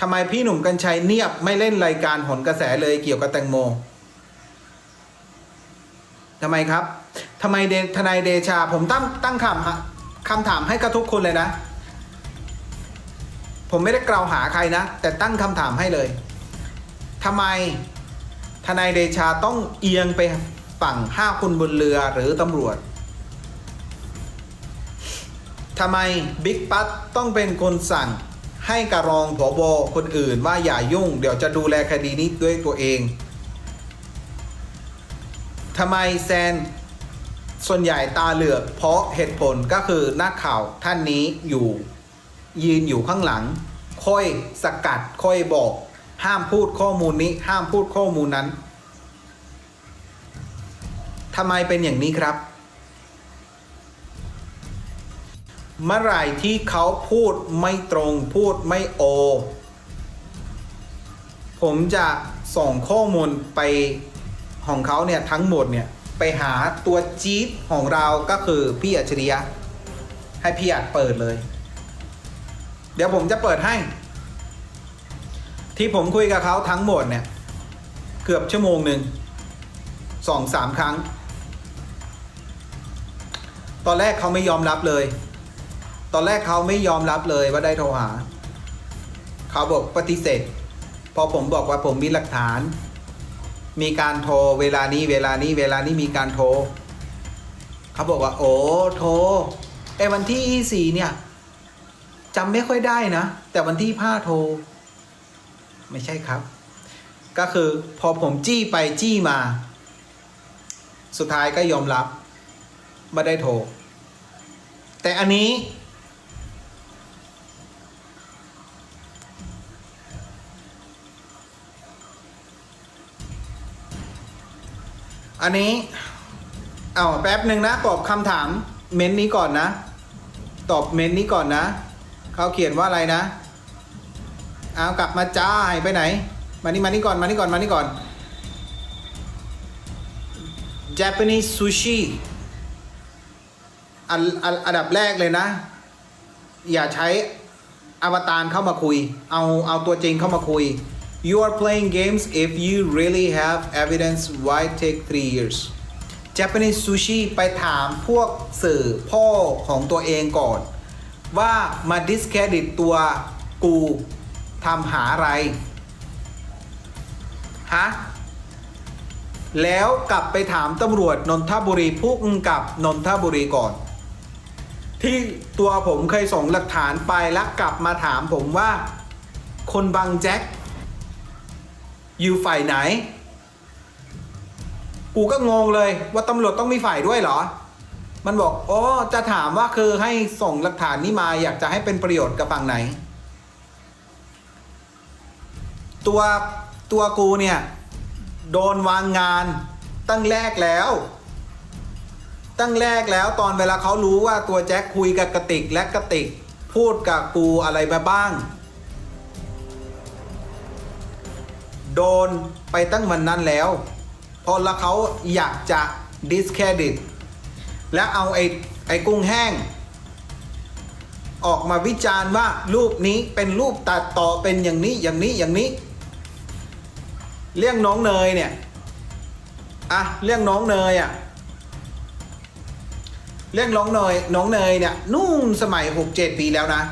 ทำไมพี่หนุ่มกัญชัยเนียบไม่เล่นรายการหนกระแสเลยเกี่ยวกับแตงโมทำไมครับทำไมเดทนายเดชาผมตั้งตั้งคำฮะคำถามให้กับทุกคนเลยนะ ผมไม่ได้กล่าวหาใครนะ แต่ตั้งคำถามให้เลยทำไมทนายเดชาต้องเอียงไปฝั่งห้าคนบนเรือหรือตำรวจทำไมบิ๊กปั๊ตต้องเป็นคนสั่ง ให้กระรองผบคนอื่นว่าอย่ายุ่ง เดี๋ยวจะดูแลคดีนี้ด้วยตัวเองทำไมแซนส่วนใหญ่ตาเหลือกเพราะเหตุผลก็คือนักข่าวท่านนี้อยู่ยืนอยู่ข้างหลัง ค่อยสกัดค่อยบอก ห้ามพูดข้อมูลนี้ ห้ามพูดข้อมูลนั้นทำไมเป็นอย่างนี้ครับ เมื่อไหร่ที่เขาพูดไม่ตรงพูดไม่โอ ผมจะส่งข้อมูลไปของเขาเนี่ยทั้งหมดเนี่ยไปหาตัวจี๊ดของเราก็คือพี่อัจฉริยะ ให้พี่อัดเปิดเลย เดี๋ยวผมจะเปิดให้ ที่ผมคุยกับเขาทั้งหมดเนี่ย เกือบชั่วโมงหนึ่งสองสามครั้ง ตอนแรกเขาไม่ยอมรับเลย ตอนแรกเขาไม่ยอมรับเลยว่าได้โทรหา เขาบอกปฏิเสธ พอผมบอกว่าผมมีหลักฐาน มีการโทรเวลานี้เวลานี้เวลานี้มีการโทร เขาบอกว่า โอ้โทรไอ้วันที่สี่เนี่ยจำไม่ค่อยได้นะ แต่วันที่ผ้าโทร ไม่ใช่ครับ ก็คือพอผมจี้ไปจี้มา สุดท้ายก็ยอมรับไม่ได้โทร แต่อันนี้ อันนี้ เอาแป๊บหนึ่งนะตอบคำถาม เม้นนี้ก่อนนะ ตอบเม้นนี้ก่อนนะ เขาเขียนว่าอะไรนะ เอากลับมาจ้าหายไปไหน มานี่มานี่ก่อนมานี่ก่อนมานี่ก่อน Japanese sushi อันอันอันดับแรกเลยนะ อย่าใช้อวตารเข้ามาคุย เอาเอาตัวจริงเข้ามาคุย you are playing games if you really have evidence why take three years Japanese sushi ไปถามพวกสื่อพ่อของตัวเองก่อน ว่ามา discredit ตัวกูทำหาอะไร ฮะ แล้วกลับไปถามตำรวจนนทบุรีผู้กำกับนนทบุรีก่อน ที่ตัวผมเคยส่งหลักฐานไปแล้วกลับมาถามผมว่า คนบางแจ็ค อยู่ฝ่ายไหน กูก็งงเลยว่าตำรวจต้องมีฝ่ายด้วยเหรอ มันบอกอ๋อจะถามว่าคือให้ส่งหลักฐานนี้มาอยากจะให้เป็นประโยชน์กับฝั่งไหน ตัวตัวกูเนี่ย โดนวางงานตั้งแรกแล้ว ตั้งแรกแล้วตอนเวลาเขารู้ว่าตัวแจ็คคุยกับกระติกและกระติก พูดกับกูอะไรมาบ้าง โดนไปตั้งวันนั้นแล้วพอแล้วเขาอยากจะ discredit และเอาไอ้ไอ้กุ้งแห้ง ออกมาวิจารณ์ว่ารูปนี้เป็นรูปตัดต่อเป็นอย่างนี้อย่างนี้อย่างนี้ เรื่องน้องเนยเนี่ยอะเรื่องน้องเนยอะเรื่องน้องเนยน้องเนยเนี่ยนู่นสมัยหกเจ็ดปีแล้วนะ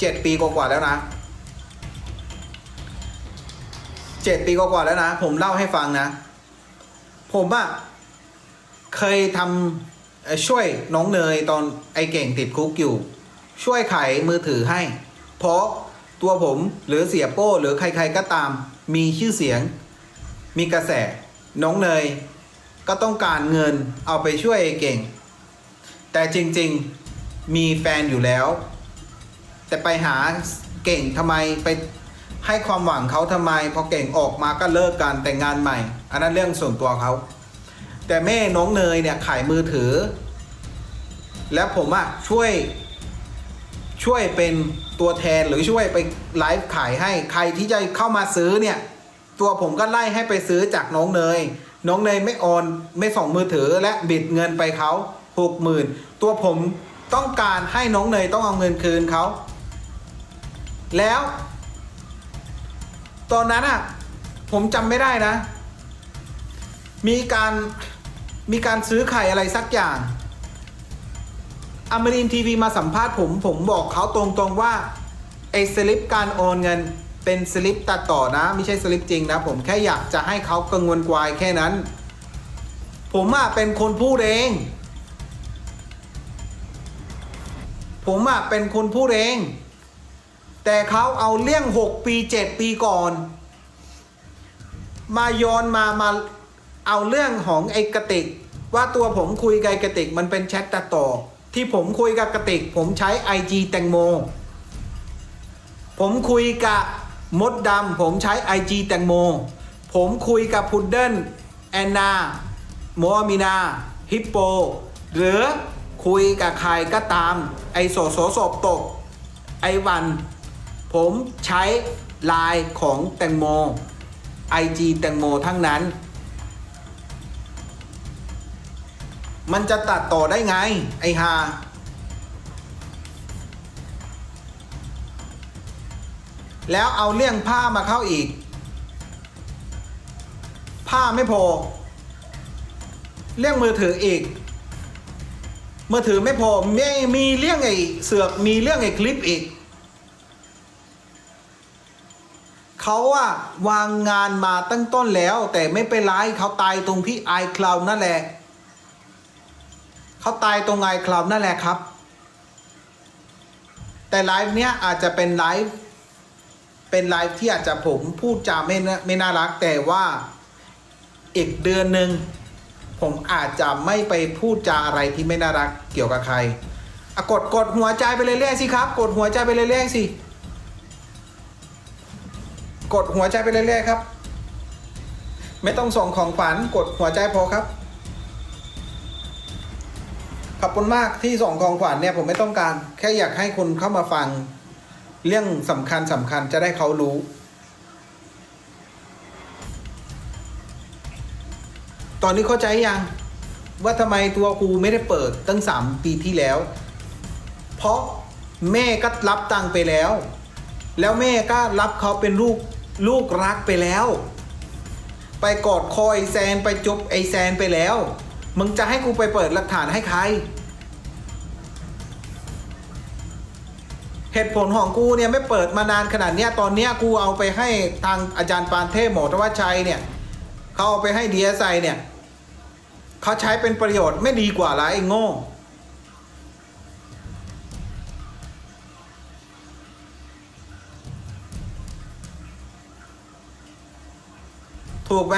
เจ็ดปีกว่าๆแล้วนะ เจ็ดปีกว่าแล้วนะ ผมเล่าให้ฟังนะ ผมอะเคยทำช่วยน้องเนยตอนไอเก่งติดคุกอยู่ ช่วยไขยมือถือให้ เพราะตัวผมหรือเสียโป้หรือใครๆก็ตาม มีชื่อเสียง มีกระแส น้องเนย ก็ต้องการเงินเอาไปช่วยไอเก่ง แต่จริงๆมีแฟนอยู่แล้ว แต่ไปหาเก่งทำไมไป ให้ความหวังเขาทำไม พอเก่งออกมาก็เลิกกันแต่งงานใหม่ อันนั้นเรื่องส่วนตัวเขา แต่แม่น้องเนยเนี่ยขายมือถือ แล้วผมอะช่วยช่วยเป็นตัวแทนหรือช่วยไปไลฟ์ขายให้ใครที่จะเข้ามาซื้อเนี่ย ตัวผมก็ไล่ให้ไปซื้อจากน้องเนย น้องเนยไม่โอนไม่ส่งมือถือและบิดเงินไปเขาหกหมื่นตัวผมต้องการให้น้องเนยต้องเอาเงินคืนเขาแล้ว ตอนนั้นอะผมจำไม่ได้นะ มีการมีการซื้อไข่อะไรสักอย่างอมรินทีวีมาสัมภาษณ์ผมผมบอกเขาตรงๆว่าไอ้สลิปการโอนเงินเป็นสลิปตัดต่อนะ ไม่ใช่สลิปจริงนะ ผมแค่อยากจะให้เขากังวลกวายแค่นั้น ผมอะเป็นคนพูดเอง ผมอะเป็นคนพูดเอง แต่เขาเอาเรื่อง 6 ปี 7 ปีก่อน มาย้อนมามาเอาเรื่องของไอ้กระติก ว่าตัวผมคุยกับกระติกมันเป็นแชทตัดต่อ ที่ผมคุยกับกระติก ผมใช้ IG แตงโม ผมคุยกับมดดำผมใช้ IG แตงโม ผมคุยกับพุดเดิ้ลแอนนาโมอามินาฮิปโป หรือคุยกับใครก็ตาม ไอโสโสโสบตก ไอวัน ผมใช้ไลน์ของแตงโม IG แตงโมทั้งนั้น มันจะตัดต่อได้ไง ไอฮาแล้วเอาเรื่องผ้ามาเข้าอีก ผ้าไม่พอ เรื่องมือถืออีก มือถือไม่พอไม่มีเรื่องไอ้เสือกมีเรื่องไอ้คลิปอีก เขาอะวางงานมาตั้งต้นแล้ว แต่ไม่เป็นไรเขาตายตรงที่ iCloud นั่นแหละเขาตายตรง iCloud นั่นแหละครับ แต่ไลฟ์เนี้ยอาจจะเป็นไลฟ์เป็นไลฟ์ที่อาจจะผมพูดจาไม่น่าไม่น่ารักแต่ว่าอีกเดือนหนึ่งผมอาจจะไม่ไปพูดจาอะไรที่ไม่น่ารักเกี่ยวกับใครกดกดหัวใจไปเรื่อยๆสิครับ กดหัวใจไปเรื่อยๆสิ กดหัวใจไปเรื่อยๆครับ ไม่ต้องส่งของขวัญกดหัวใจพอครับ ขอบคุณมากที่ส่งของขวัญเนี่ยผมไม่ต้องการ แค่อยากให้คุณเข้ามาฟัง เรื่องสำคัญสำคัญจะได้เขารู้ตอนนี้เข้าใจยังว่าทำไมตัวกูไม่ได้เปิดตั้งสามปีที่แล้ว เพราะแม่ก็รับตังไปแล้ว แล้วแม่ก็รับเขาเป็นลูก ลูกรักไปแล้ว ไปกอดคอไอแซนไปจุบไอแซนไปแล้ว มึงจะให้กูไปเปิดหลักฐานให้ใคร เหตุผลของกูเนี่ยไม่เปิดมานานขนาดเนี้ยตอนเนี้ยกูเอาไปให้ทางอาจารย์ปานเทพหมอทวัชชัยเนี่ยเขาเอาไปให้ดีเอสไอเนี่ยเขาใช้เป็นประโยชน์ไม่ดีกว่าละไอ้โง่ ถูกไหม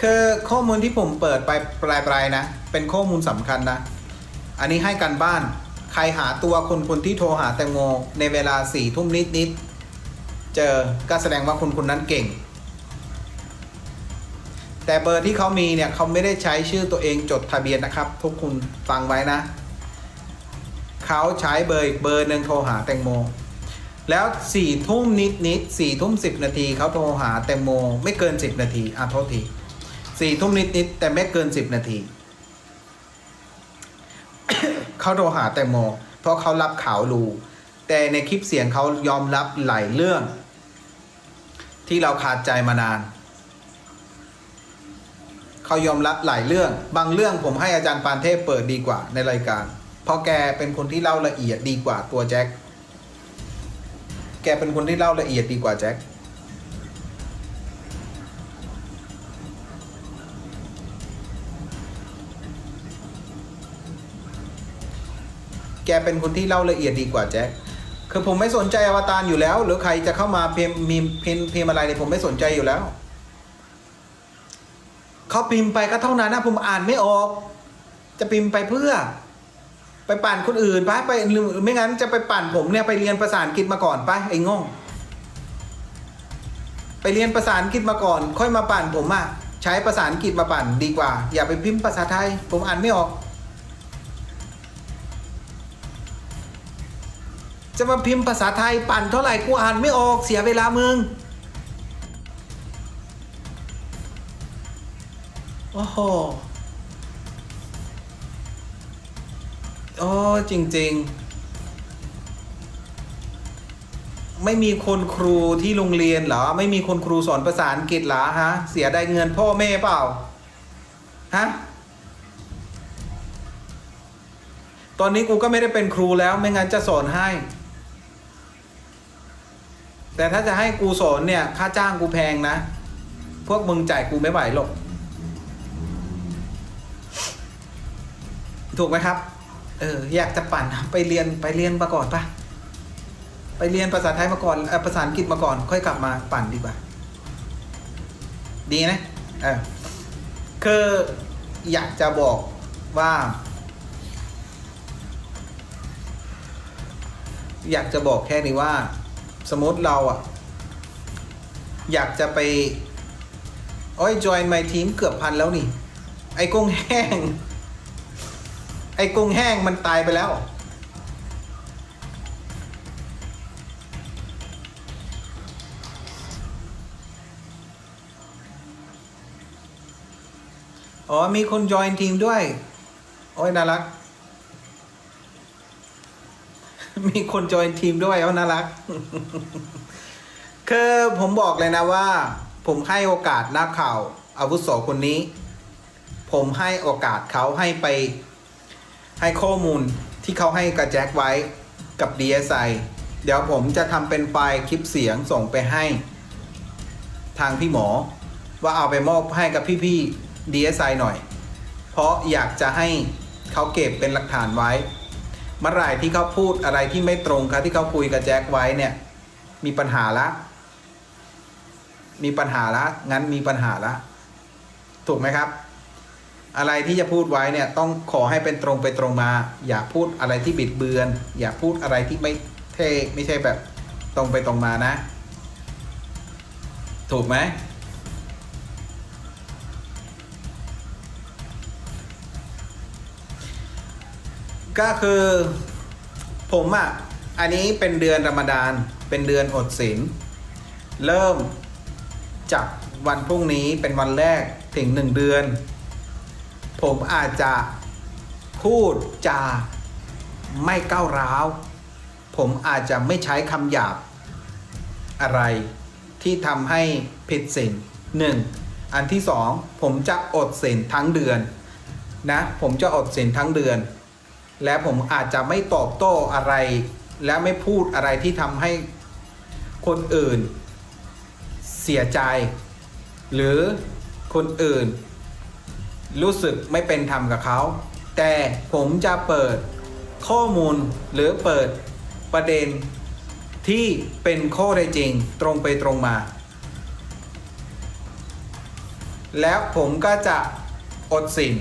คือข้อมูลที่ผมเปิดไปปลายๆนะ เป็นข้อมูลสำคัญนะ อันนี้ให้กันบ้าน ใครหาตัวคนคนที่โทรหาแตงโมในเวลาสี่ทุ่มนิดๆเจอก็แสดงว่าคนคนนั้นเก่ง แต่เบอร์ที่เขามีเนี่ยเขาไม่ได้ใช้ชื่อตัวเองจดทะเบียนนะครับ ทุกคุณฟังไว้นะ เขาใช้เบอร์อีกเบอร์หนึ่งโทรหาแตงโม แล้วสี่ทุ่มนิดนิดสี่ทุ่มสิบนาทีเขาโทรหาแตงโม ไม่เกินสิบนาทีอะโทษทีสี่ทุ่มนิดนิดแต่ไม่เกินสิบนาทีเขาโทรหาแตงโม เพราะเขารับข่าวรู้แต่ในคลิปเสียงเขายอมรับหลายเรื่อง ที่เราขาดใจมานาน เขายอมรับหลายเรื่อง บางเรื่องผมให้อาจารย์ปานเทพเปิดดีกว่าในรายการ เพราะแกเป็นคนที่เล่าละเอียดดีกว่าตัวแจ็ค แกเป็นคนที่เล่าละเอียดดีกว่าแจ็ค แกเป็นคนที่เล่าละเอียดดีกว่าแจ็คคือผมไม่สนใจอวตารอยู่แล้ว หรือใครจะเข้ามาเพมมีเพมเพมอะไรเนี่ยผมไม่สนใจอยู่แล้ว เขาพิมพ์ไปก็เท่านั้นนะผมอ่านไม่ออก จะพิมพ์ไปเพื่อ ไปปั่นคนอื่นไปไปไม่งั้นจะไปปั่นผมเนี่ยไปเรียนภาษาอังกฤษมาก่อนไปไอ้ง่ไปเรียนภาษาอังกฤษมาก่อน ค่อยมาปั่นผมอะใช้ภาษาอังกฤษมาปั่นดีกว่า อย่าไปพิมพ์ภาษาไทย ผมอ่านไม่ออก จะมาพิมพ์ภาษาไทยปั่นเท่าไหร่กูอ่านไม่ออกเสียเวลามึง โอ้โห โอ้จริง ๆ ไม่มีคนครูที่โรงเรียนเหรอ ไม่มีคนครูสอนภาษาอังกฤษเหรอฮะ เสียได้เงินพ่อแม่เปล่า ฮะ ตอนนี้กูก็ไม่ได้เป็นครูแล้วไม่งั้นจะสอนให้ แต่ถ้าจะให้กูสอนเนี่ย ค่าจ้างกูแพงนะ พวกมึงจ่ายกูไม่ไหวหรอก ถูกไหมครับ เอออยากจะปั่นไปเรียนไปเรียนมาก่อนปะไปเรียนภาษาไทยมาก่อนอภาษาอังกฤษมาก่อน ค่อยกลับมาปั่นดีกว่า ดีนะเออคืออยากจะบอกว่า อยากจะบอกแค่นี้ว่า สมมติเราอะอยากจะไปโอ้ยจอย my team เกือบพันแล้วนี่ ไอ้กุ้งแห้ง ไอ้กุ้งแห้งมันตายไปแล้ว อ๋อ มีคนจอยทีมด้วย โอ้ยน่ารัก มีคนจอยทีมด้วยเอาน่ารัก คือผมบอกเลยนะว่า ผมให้โอกาสนักข่าวอาวุโสคนนี้ ผมให้โอกาสเขาให้ไป ให้ข้อมูลที่เขาให้กับแจ็คไว้กับ DSI เดี๋ยวผมจะทำเป็นไฟล์คลิปเสียงส่งไปให้ ทางพี่หมอ ว่าเอาไปมอบให้กับพี่ๆ DSI หน่อย เพราะอยากจะให้เขาเก็บเป็นหลักฐานไว้ เมื่อไหร่ที่เขาพูดอะไรที่ไม่ตรงกับที่เขาคุยกับแจ็คไว้เนี่ย มีปัญหาละ มีปัญหาละ งั้นมีปัญหาละ ถูกไหมครับ อะไรที่จะพูดไว้เนี่ยต้องขอให้เป็นตรงไปตรงมา อย่าพูดอะไรที่บิดเบือน อย่าพูดอะไรที่ไม่เท่ไม่ใช่แบบตรงไปตรงมานะ ถูกไหมก็คือผมอะ่ะ อันนี้เป็นเดือนรอมฎานเป็นเดือนอดศีลเริ่มจากวันพรุ่งนี้เป็นวันแรกถึงหนึ่งเดือน ผมอาจจะพูดจาไม่ก้าวร้าว ผมอาจจะไม่ใช้คำหยาบ อะไรที่ทำให้ผิดศีลหนึ่งอันที่สองผมจะอดศีลทั้งเดือนนะผมจะอดศีลทั้งเดือน และผมอาจจะไม่ตอบโต้อะไร และไม่พูดอะไรที่ทำให้คนอื่น เสียใจ หรือคนอื่น รู้สึกไม่เป็นธรรมกับเขา แต่ผมจะเปิดข้อมูลหรือเปิดประเด็นที่เป็นข้อได้จริงตรงไปตรงมา แล้วผมก็จะอดสิน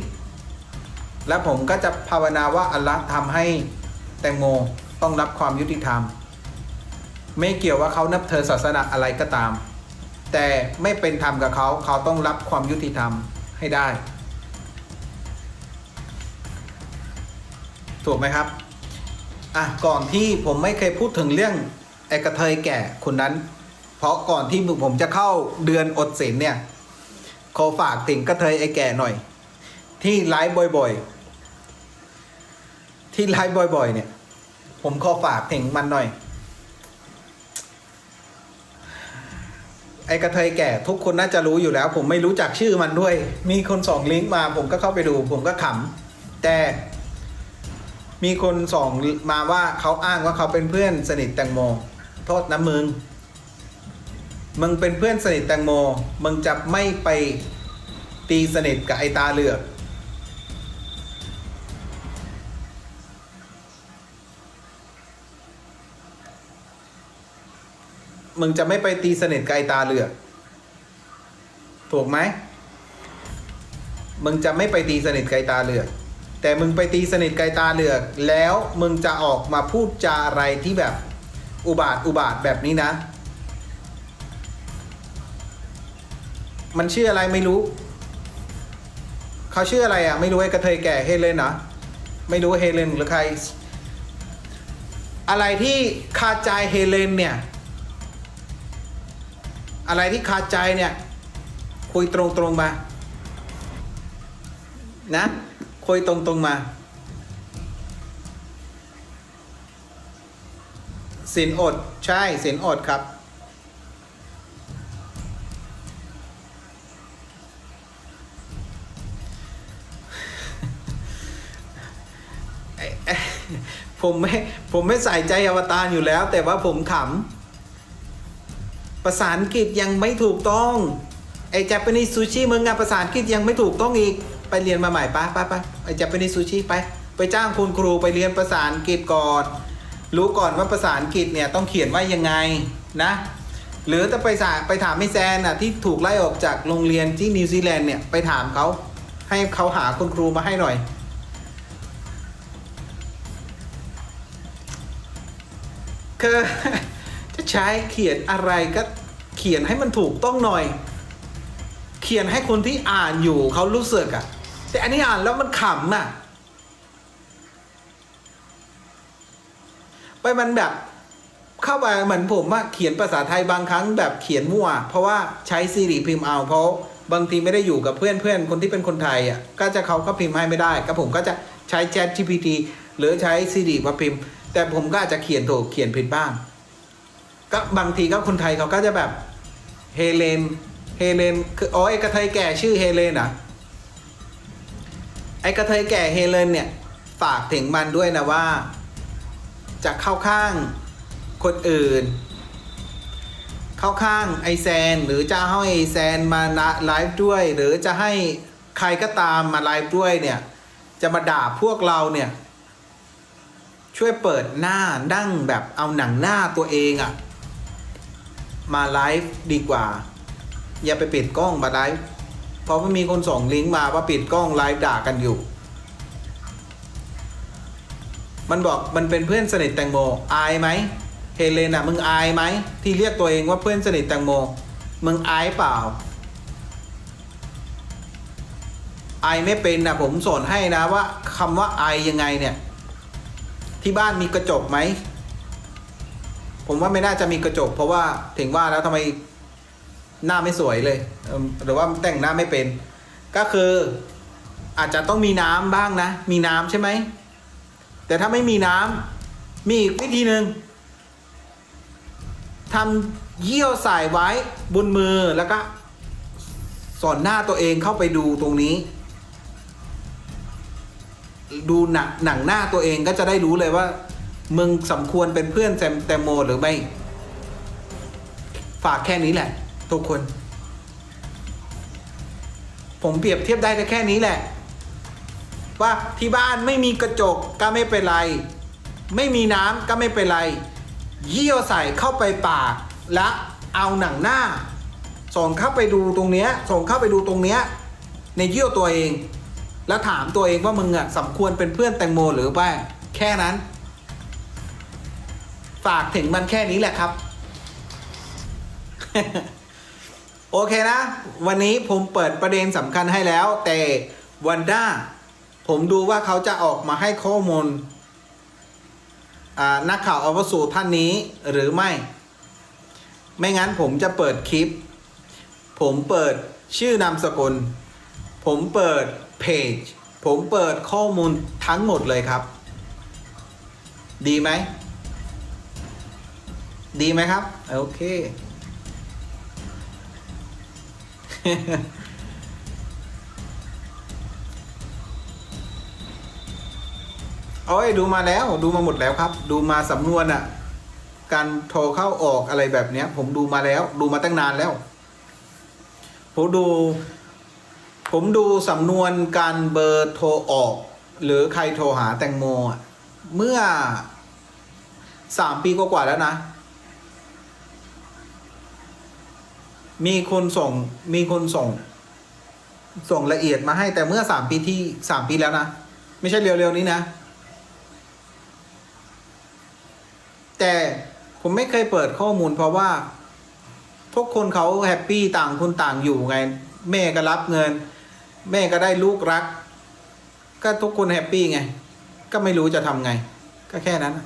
และผมก็จะภาวนาว่าอัลลอฮ์ทำให้แตงโมต้องรับความยุติธรรม ไม่เกี่ยวว่าเขานับเธอศาสนาอะไรก็ตาม แต่ไม่เป็นธรรมกับเขาเขาต้องรับความยุติธรรมให้ได้ ถูกไหมครับอะก่อนที่ผมไม่เคยพูดถึงเรื่องไอ้กระเทยแก่คนนั้น เพราะก่อนที่ผมจะเข้าเดือนอดศีลเนี่ยขอฝากถึงกระเทยไอ้แก่หน่อย ที่ไลฟ์บ่อยๆ ที่ไลฟ์บ่อยๆ เนี่ย ผมขอฝากถึงมันหน่อย ไอ้กระเทยแก่ทุกคนน่าจะรู้อยู่แล้ว ผมไม่รู้จักชื่อมันด้วย มีคนส่งลิงก์มาผมก็เข้าไปดู ผมก็ขำแต่ มีคนส่งมาว่าเขาอ้างว่าเขาเป็นเพื่อนสนิทแตงโม โทษนะมึง มึงเป็นเพื่อนสนิทแตงโม มึงจะไม่ไปตีสนิทกับไอตาเหลือกมึงจะไม่ไปตีสนิทกับไอตาเหลือกถูกไหมมึงจะไม่ไปตีสนิทกับไอตาเหลือก แต่มึงไปตีสนิทไกลตาเหลือก แล้วมึงจะออกมาพูดจาอะไรที่แบบอุบาทอุบาทแบบนี้นะ มันชื่ออะไรไม่รู้ เขาชื่ออะไรอะ ไม่รู้ไอ้กระเทยแก่เฮเลนเหรอไม่รู้เฮเลนหรือใคร อะไรที่คาใจเฮเลนเนี่ย อะไรที่คาใจเนี่ย คุยตรงๆมา นะ คุยตรงๆมาสินอดใช่สินอดครับ ผมไม่ ผมไม่ใส่ใจอวตารอยู่แล้ว แต่ว่าผมขำภาษาอังกฤษยังไม่ถูกต้อง ไอ้ Japanese sushi มึงอะภาษาอังกฤษยังไม่ถูกต้องอีก ไปเรียนมาใหม่ปะปะปะไอ้ Japanese sushi ไปไปจ้างคุณครูไปเรียนภาษาอังกฤษก่อนรู้ก่อนว่าภาษาอังกฤษเนี่ยต้องเขียนว่ายังไงนะ หรือถ้าไปสาไปถามไอ้แซนอะที่ถูกไล่ออกจากโรงเรียนที่นิวซีแลนด์เนี่ยไปถามเขาให้เขาหาคุณครูมาให้หน่อยคือจะใช้เขียนอะไรก็เขียนให้มันถูกต้องหน่อย เขียนให้คนที่อ่านอยู่เขารู้สึกอะ แต่อันนี้อ่านแล้วมันขำอะไปมันแบบเข้าไปเหมือนผมว่าเขียนภาษาไทยบางครั้งแบบเขียนมั่ว เพราะว่าใช้ซีรีพิมพ์เอาเพราะบางทีไม่ได้อยู่กับเพื่อนเพื่อนคนที่เป็นคนไทยอะก็จะเขาก็พิมพ์ให้ไม่ได้ ก็ผมก็จะใช้ Chat GPT หรือใช้ซีรีมาพิมพ์ แต่ผมก็อาจจะเขียนถูกเขียนผิดบ้าง ก็บางทีก็คนไทยเขาก็จะแบบเฮเลนเฮเลนคืออ๋อไอ้กระเทยแก่ชื่อเฮเลนอะ ไอ้กระเทยแก่เฮเลนเนี่ยฝากถึงมันด้วยนะว่า จะเข้าข้างคนอื่น เข้าข้างไอแซนหรือจะให้ไอแซนมาไลฟ์ด้วย หรือจะให้ใครก็ตามมาไลฟ์ด้วยเนี่ยจะมาด่าพวกเราเนี่ยช่วยเปิดหน้าดั้งแบบเอาหนังหน้าตัวเองอะมาไลฟ์ดีกว่า อย่าไปปิดกล้องมาไลฟ์ เพราะว่ามีคนส่งลิงก์มาว่าปิดกล้องไลฟ์ด่ากันอยู่ มันบอกมันเป็นเพื่อนสนิทแตงโมอายไหมเฮเลนอะมึงอายไหมที่เรียกตัวเองว่าเพื่อนสนิทแตงโมมึงอายเปล่าอายไม่เป็นนะผมสอนให้นะว่าคำว่าอายยังไงเนี่ย ที่บ้านมีกระจกไหม ผมว่าไม่น่าจะมีกระจก เพราะว่าถึงว่าแล้วทำไม หน้าไม่สวยเลยหรือว่าแต่งหน้าไม่เป็น ก็คืออาจจะต้องมีน้ำบ้างนะ มีน้ำใช่ไหม แต่ถ้าไม่มีน้ำมีอีกวิธีหนึ่งทำเยี่ยวใส่ไว้บนมือแล้วก็สอนหน้าตัวเองเข้าไปดูตรงนี้ ดูหนังหนังหน้าตัวเองก็จะได้รู้เลยว่า มึงสมควรเป็นเพื่อนแซมแตงโมหรือไม่ ฝากแค่นี้แหละ ทุกคน ผมเปรียบเทียบได้แค่นี้แหละ ว่าที่บ้านไม่มีกระจกก็ไม่เป็นไร ไม่มีน้ำก็ไม่เป็นไร เยี่ยวใส่เข้าไปปากและเอาหนังหน้า ส่งเข้าไปดูตรงเนี้ยส่งเข้าไปดูตรงเนี้ยในเยี่ยวตัวเอง แล้วถามตัวเองว่ามึงอะสมควรเป็นเพื่อนแตงโมหรือไม่แค่นั้น ฝากถึงมันแค่นี้แหละครับ โอเคนะ วันนี้ผมเปิดประเด็นสำคัญให้แล้ว แต่วันด้าผมดูว่าเขาจะออกมาให้ข้อมูลนักข่าวอวสูท่านนี้หรือไม่ ไม่งั้นผมจะเปิดคลิป ผมเปิดชื่อนามสกุล ผมเปิดเพจ ผมเปิดข้อมูลทั้งหมดเลยครับ ดีไหม ดีไหมครับ โอเค โอ้ยดูมาแล้วดูมาหมดแล้วครับ ดูมาสำนวนอะ่ะ การโทรเข้าออกอะไรแบบเนี้ย ผมดูมาแล้ว ดูมาตั้งนานแล้ว ผมดู ผมดูสำนวนการเบอร์โทรออก หรือใครโทรหาแตงโมเมื่อสามปีกว่าๆแล้วนะ มีคนส่งมีคนส่ง ส่งละเอียดมาให้แต่เมื่อสามปีที่สามปีแล้วนะ ไม่ใช่เร็วๆนี้นะ แต่ผมไม่เคยเปิดข้อมูลเพราะว่า ทุกคนเขาแฮปปี้ต่างคนต่างอยู่ไง แม่ก็รับเงิน แม่ก็ได้ลูกรัก ก็ทุกคนแฮปปี้ไง ก็ไม่รู้จะทำไง ก็แค่นั้นนะ